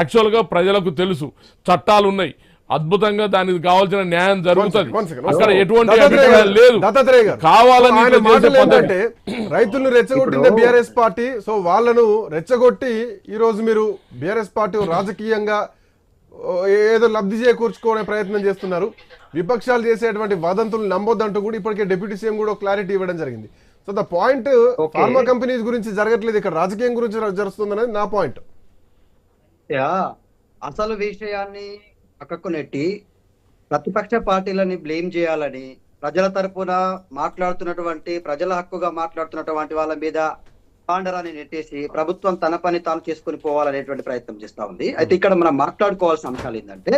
యాక్చువల్గా ప్రజలకు తెలుసు. చట్టాలు ఉన్నాయి అద్భుతంగా దానికి కావాల్సిన న్యాయం జరుగుతుంది. అక్కడ second. ఎటువంటి లేదు. కావాలని రైతులను రెచ్చగొట్టిందే బీఆర్ఎస్ పార్టీ. సో వాళ్ళను రెచ్చగొట్టి ఈ రోజు మీరు బీఆర్ఎస్ పార్టీ రాజకీయంగా ఏదో లబ్ధి చేకూర్చుకోవడే ప్రయత్నం చేస్తున్నారు. విపక్షాలు చేసేటువంటి వదంతులు నమ్మొద్దంటూ కూడా ఇప్పటికే డిప్యూటీ సీఎం కూడా క్లారిటీ ఇవ్వడం జరిగింది. So the point. Pharma companies గురించి జరగట్లేదు. ఇక్కడ రాజకీయం గురించి జరుగుతుంది అనేది నా పాయింట్. అసలు విషయాన్ని పక్కకు నెట్టి ప్రతిపక్ష పార్టీలని బ్లేమ్ చేయాలని ప్రజల తరపున మాట్లాడుతున్నటువంటి ప్రజల హక్కుగా మాట్లాడుతున్నటువంటి వాళ్ళ మీద పాండరాన్ని నెట్టేసి ప్రభుత్వం తన పని తాను చేసుకుని పోవాలనేటువంటి ప్రయత్నం చేస్తా ఉంది. అయితే ఇక్కడ మనం మాట్లాడుకోవాల్సిన అంశాలు ఏంటంటే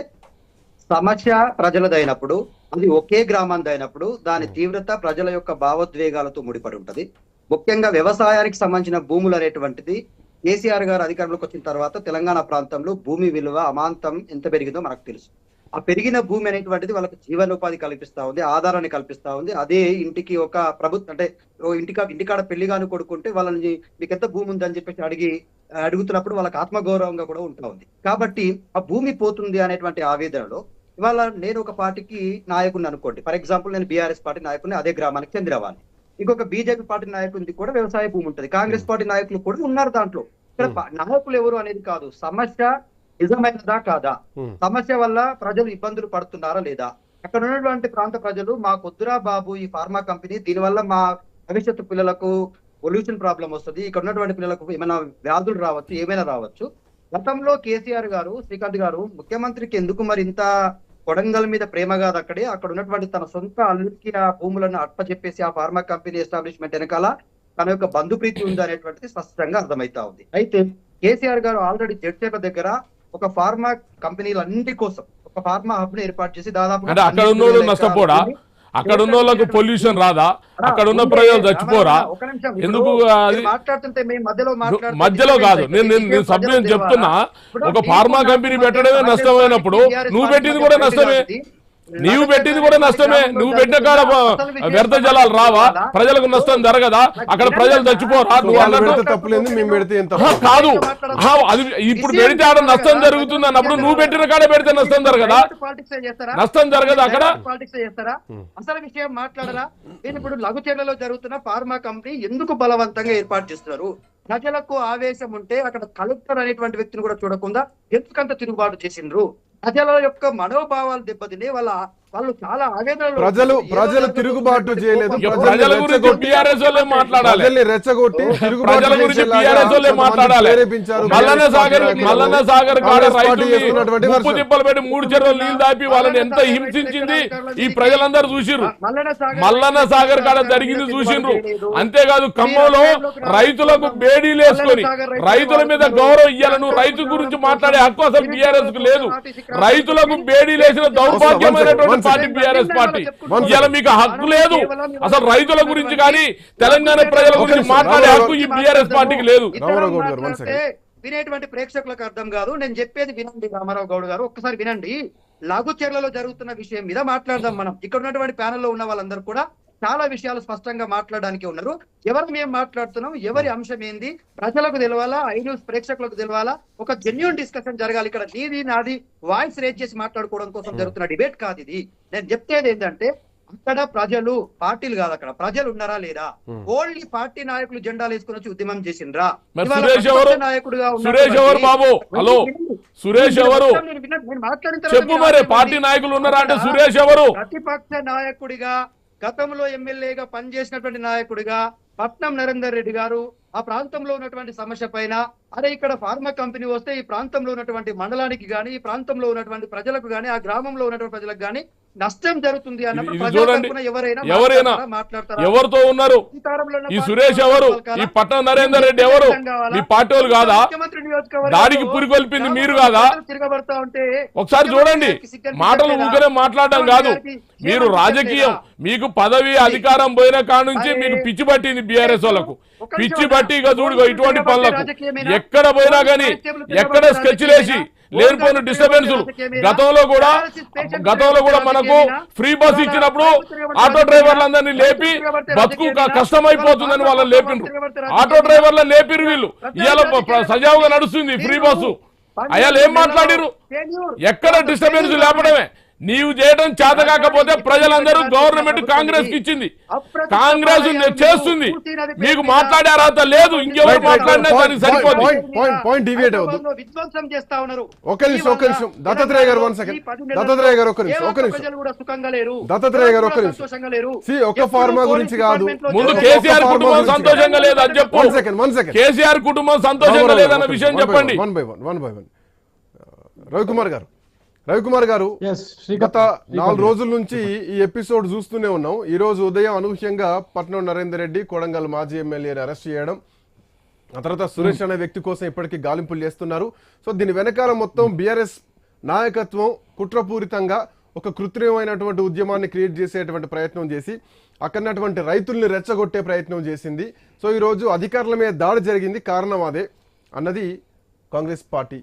సమస్య ప్రజలదైనప్పుడు అది ఒకే గ్రామందైనప్పుడు అయినప్పుడు దాని తీవ్రత ప్రజల యొక్క భావోద్వేగాలతో ముడిపడి ఉంటది. ముఖ్యంగా వ్యవసాయానికి సంబంధించిన భూములు అనేటువంటిది కేసీఆర్ గారు అధికారంలోకి వచ్చిన తర్వాత తెలంగాణ ప్రాంతంలో భూమి విలువ అమాంతం ఎంత పెరిగిందో మనకు తెలుసు. ఆ పెరిగిన భూమి అనేటువంటిది వాళ్ళకి జీవనోపాధి కల్పిస్తా ఉంది ఆధారాన్ని కల్పిస్తా ఉంది. అదే ఇంటికి ఒక ప్రభుత్వం అంటే ఓ ఇంటికా ఇంటికాడ పెళ్ళిగాను కొడుకుంటే వాళ్ళని మీకు ఎంత భూమి ఉందని చెప్పేసి అడిగి అడుగుతున్నప్పుడు వాళ్ళకి ఆత్మగౌరవంగా కూడా ఉంటా ఉంది. కాబట్టి ఆ భూమి పోతుంది అనేటువంటి ఆవేదనలో ఇవాళ నేను ఒక పార్టీకి నాయకుని అనుకోండి. ఫర్ ఎగ్జాంపుల్ నేను బీఆర్ఎస్ పార్టీ నాయకుడిని అదే గ్రామానికి చెందినవాడిని ఇంకొక బీజేపీ పార్టీ నాయకుడికి కూడా వ్యవసాయ భూమి ఉంటుంది. కాంగ్రెస్ పార్టీ నాయకులు కూడా ఉన్నారు దాంట్లో. ఇక్కడ నాయకులు ఎవరు అనేది కాదు. సమస్య నిజమైనదా కాదా. సమస్య వల్ల ప్రజలు ఇబ్బందులు పడుతున్నారా లేదా? అక్కడ ఉన్నటువంటి ప్రాంత ప్రజలు మా కొద్దురా బాబు ఈ ఫార్మా కంపెనీ దీనివల్ల మా భవిష్యత్తు పిల్లలకు పొల్యూషన్ ప్రాబ్లం వస్తుంది. ఇక్కడ ఉన్నటువంటి పిల్లలకు ఏమైనా వ్యాధులు రావచ్చు ఏమైనా రావచ్చు. గతంలో కేసీఆర్ గారు శ్రీకాంత్ గారు ముఖ్యమంత్రికి ఎందుకు మరి ఇంత కొడంగల్ మీద ప్రేమ కాదు అక్కడే. అక్కడ ఉన్నటువంటి తన సొంత అల్లుడికి ఆ భూములను అప్పచెప్పేసి ఆ ఫార్మా కంపెనీ ఎస్టాబ్లిష్మెంట్ వెనకాల తన యొక్క బంధుప్రీతి ఉంది అనేటువంటిది స్పష్టంగా అర్థమైతా ఉంది. అయితే కేసీఆర్ గారు ఆల్రెడీ జడ్చేప దగ్గర ఒక ఫార్మా కంపెనీలన్నిటి కోసం ఒక ఫార్మా హబ్ని ఏర్పాటు చేసి దాదాపు అక్కడ ఉన్న వాళ్ళకు పొల్యూషన్ రాదా? అక్కడ ఉన్న ప్రజలు చచ్చిపోరా? ఎందుకు మధ్యలో కాదు. నేను నేను సభ్యుని చెప్తున్నా. ఒక ఫార్మా కంపెనీ పెట్టడమే నష్టమైనప్పుడు. నువ్వు పెట్టింది కూడా నష్టమే. నీవు పెట్టింది కూడా నష్టమే. నువ్వు పెట్టిన కాడ వ్యర్థ జలాలు రావా? ప్రజలకు నష్టం జరగదా? అక్కడ ప్రజలు చచ్చిపోరా? నువ్వు అన్నట్టు తప్పులేదు మేము పెడితే కాదు. అది ఇప్పుడు పెడితే ఆడ నష్టం జరుగుతుంది అన్నప్పుడు నువ్వు పెట్టిన కాడ పెడితే నష్టం జరగదా? నష్టం జరగదా అక్కడ? అసలు విషయం మాట్లాడరా? నేను ఇప్పుడు లఘుచర్లలో జరుగుతున్న ఫార్మా కంపెనీ ఎందుకు బలవంతంగా ఏర్పాటు చేస్తున్నారు? ప్రజలకు ఆవేశం ఉంటే అక్కడ కలెక్టర్ అనేటువంటి వ్యక్తిని కూడా చూడకుండా ఎందుకంత తిరుగుబాటు చేసిండ్రు? ప్రజల యొక్క మనోభావాలు దెబ్బతినే వాళ్ళ వాళ్ళు చాలా ఆవేదనలో ప్రజలు ప్రజలు తిరుగుబాటు చేయలేదు. ప్రజల గురించి టీఆర్ఎస్ వాళ్ళే మాట్లాడాలి. ప్రజల్ని రెచ్చగొట్టి తిరుగుబాటు ప్రజల గురించి చేసేలాగా టీఆర్ఎస్ వాళ్ళే కొంతమంది మాట్లాడాలి. ప్రేరేపించారు. మల్లన్న కాంగ్రెస్ సాగర్ పార్టీ మల్లన్న సాగర్ కాడ కాంగ్రెస్ పార్టీ రైతుల్ని చేస్తున్నటువంటి ముప్పు వర్షం. తిప్పలు పెట్టి మూడు చెరువులు నీళ్ళు దాపి వాళ్ళని ఎంత హింసించింది? ఈ ప్రజలందరూ చూసిర్రు. మల్లన్న సాగర్ మల్లన్న సాగర్ కాడ జరిగింది చూసిండ్రు అంతేకాదు ఖమ్మంలో రైతులకు బేడీలు వేసుకొని రైతుల మీద గౌరవం ఇయ్యాలను రైతు గురించి మాట్లాడే హక్కు అసలు బీఆర్ఎస్కు లేదు. రైతులకు బేడీలు వేసిన దౌర్భాగ్యమైనటువంటి పార్టీ బీఆర్ఎస్ పార్టీ. ఇవాళ మీకు హక్కు లేదు. అసలు రైతుల గురించి కానీ తెలంగాణ ప్రజల గురించి మాట్లాడే హక్కు ఈ బీఆర్ఎస్ పార్టీకి లేదు. వినేటువంటి ప్రేక్షకులకు అర్థం కాదు. నేను చెప్పేది వినండి రామారావు గౌడ్ గారు. ఒక్కసారి వినండి. లాగుచెర్లలో జరుగుతున్న విషయం మీద మాట్లాడదాం మనం. ఇక్కడ ఉన్నటువంటి ప్యానెల్లో ఉన్న వాళ్ళందరూ కూడా చాలా విషయాలు స్పష్టంగా మాట్లాడడానికి ఉన్నారు. ఎవరు మేము మాట్లాడుతున్నాం? ఎవరి అంశం ఏంది ప్రజలకు తెలవాలా? ఐ న్యూస్ ప్రేక్షకులకు తెలవాలా? ఒక జెన్యున్ డిస్కషన్ జరగాలి. ఇక్కడ నీది నాది వాయిస్ రేజ్ చేసి మాట్లాడుకోవడం కోసం జరుగుతున్న డిబేట్ కాదు ఇది. నేను చెప్తేది ఏంటంటే అక్కడ ప్రజలు పార్టీలు కాదు అక్కడ. ప్రజలు ఉన్నారా లేదా? ఓన్లీ పార్టీ నాయకులు జెండాలు వేసుకుని వచ్చి ఉద్యమం చేసిండ్రా? నాయకుడిగా సురేష్ ఎవరు బాబు? హలో? సురేష్ ఎవరు? నేను మాట్లాడిన చెప్పు మీరు. పార్టీ నాయకులు ఉన్నారా అంటే అక్కడ సురేష్ ఎవరు? ప్రతిపక్ష నాయకుడిగా గతంలో ఎమ్మెల్యేగా పనిచేసినటువంటి నాయకుడిగా పట్నం నరేందర్ రెడ్డి గారు ఆ ప్రాంతంలో ఉన్నటువంటి సమస్య పైన అరే ఇక్కడ ఫార్మా కంపెనీ వస్తే ఈ ప్రాంతంలో ఉన్నటువంటి మండలానికి కానీ ఈ ప్రాంతంలో ఉన్నటువంటి ప్రజలకు కానీ ఆ గ్రామంలో ఉన్నటువంటి ప్రజలకు కానీ నష్టం జరుగుతుంది చూడండి. ఎవరైనా ఎవరితో ఉన్నారు? ఈ సురేష్ ఎవరు? ఈ పట్నం నరేందర్ రెడ్డి ఎవరు? మీ పార్టీ వాళ్ళు కాదా? దాడికి పురికొల్పింది మీరు కాదా? ప్రజలు తిరగబడతా ఉంటే ఒకసారి చూడండి? మాటలు ఊకనే మాట్లాడడం కాదు. మీరు రాజకీయం. మీకు పదవి అధికారం పోయిన కాడ నుంచి మీకు పిచ్చి పట్టింది బీఆర్ఎస్ వాళ్ళకు. పిచ్చి పట్టి ఇక చూడు ఇటువంటి పనులకు ఎక్కడ పోయినా గానీ ఎక్కడ స్కెచ్ లేసి లేనిపోయిన డిస్టర్బెన్స్ గతంలో కూడా గతంలో కూడా మనకు ఫ్రీ బస్ ఇచ్చినప్పుడు ఆటో డ్రైవర్లందరినీ లేపి బతుకు కష్టమైపోతుందని వాళ్ళని లేపిండ్రు. ఆటో డ్రైవర్లను లేపిరు వీళ్ళు. ఇవాళ సజావుగా నడుస్తుంది ఫ్రీ బస్సు. అయ్యా ఏం మాట్లాడిరు ఎక్కడ డిస్టర్బెన్స్ లేపడమే? నీవు చేయడం చేత కాకపోతే ప్రజలందరూ గవర్నమెంట్ కాంగ్రెస్కి ఇచ్చింది. కాంగ్రెస్ చేస్తుంది. మీకు మాట్లాడే అర్హత లేదు ఇంకెవరు మాట్లాడినా దానికి point deviate అవ్వద్దు. హైదరాబాద్లో విధ్వంసం చేస్తా ఉన్నారు. ఒక నిమిషం, ఒక నిమిషం. దత్తాత్రేయ గారు, one second. దత్తాత్రేయ గారు, ఒక నిమిషం, ఒక నిమిషం. ప్రజలు కూడా సుఖంగా లేరు. దత్తాత్రేయ గారు, ఒక నిమిషం. సంతోషంగా లేరు. See, ఒక్క ఎప్పుడు ఫార్మా గురించి కాదు. ముందు కేసీఆర్ ఒక కుటుంబం సంతోషంగా లేదు అని చెప్పు. One second one second KCR కుటుంబం సంతోషంగా లేదన్న విషయం చెప్పండి. One by one one by one Ravikumar గారు. రవికుమార్ గారు. గత నాలుగు రోజుల నుంచి ఈ ఎపిసోడ్ చూస్తూనే ఉన్నాం. ఈ రోజు ఉదయం అనూహ్యంగా పట్నం నరేందర్ రెడ్డి కొడంగల్ మాజీ ఎమ్మెల్యేని అరెస్ట్ చేయడం ఆ తర్వాత సురేష్ అనే వ్యక్తి కోసం ఇప్పటికీ గాలింపులు చేస్తున్నారు. సో దీని వెనకాల మొత్తం బీఆర్ఎస్ నాయకత్వం కుట్రపూరితంగా ఒక కృత్రిమమైనటువంటి ఉద్యమాన్ని క్రియేట్ చేసేటువంటి ప్రయత్నం చేసి అక్కడటువంటి రైతుల్ని రెచ్చగొట్టే ప్రయత్నం చేసింది. సో ఈరోజు అధికారుల మీద దాడి జరిగింది. కారణం అదే అన్నది కాంగ్రెస్ పార్టీ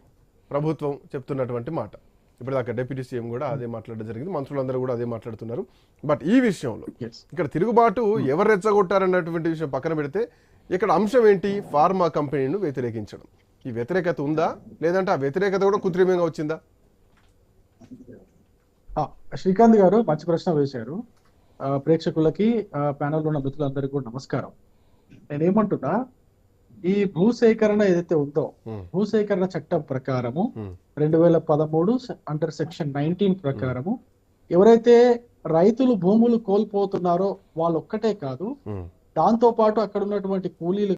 ప్రభుత్వం చెప్తున్నటువంటి మాట. ఇప్పటిదాకా డిప్యూటీ సీఎం కూడా అదే మాట్లాడడం జరిగింది. మంత్రులందరూ కూడా అదే మాట్లాడుతున్నారు. బట్ ఈ విషయంలో Yes. ఇక్కడ తిరుగుబాటు ఎవరు రెచ్చగొట్టారన్నటువంటి విషయం పక్కన పెడితే ఇక్కడ అంశం ఏంటి? ఫార్మా కంపెనీను వ్యతిరేకించడం. ఈ వ్యతిరేకత ఉందా? లేదంటే ఆ వ్యతిరేకత కూడా కృత్రిమంగా వచ్చిందా? శ్రీకాంత్ గారు మంచి ప్రశ్న వేశారు. ప్రేక్షకులకి ప్యానల్ ఉన్న మిత్రులందరికీ కూడా నమస్కారం. నేనేమంటున్నా ఈ భూసేకరణ ఏదైతే ఉందో. భూసేకరణ చట్టం ప్రకారము. రెండు వేల పదమూడు అండర్ సెక్షన్ నైన్టీన్ ప్రకారము ఎవరైతే రైతులు భూములు కోల్పోతున్నారో వాళ్ళు ఒక్కటే కాదు దాంతో పాటు అక్కడ ఉన్నటువంటి కూలీలు